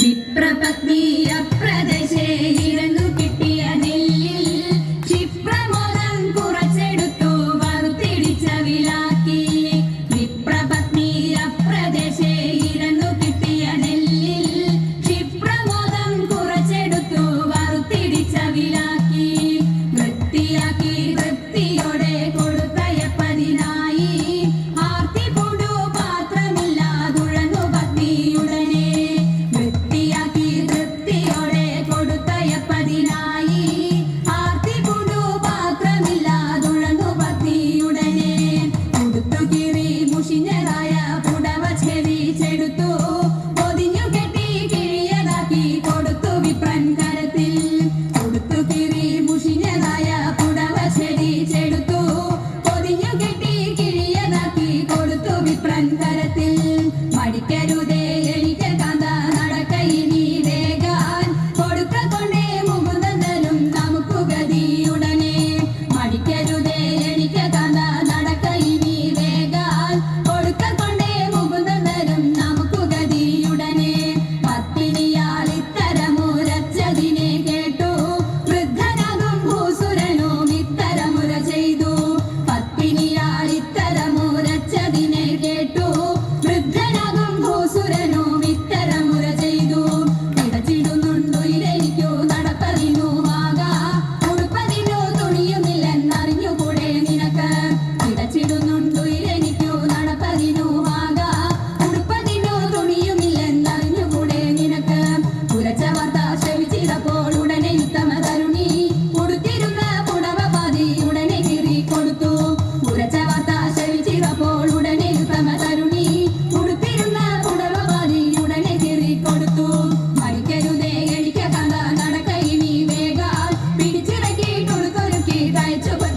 വിപ്രപത്നി അപ്രദേശേ ഇരങ്ങു മത്സരത്തിൽ മടിക്കരുത്. She died to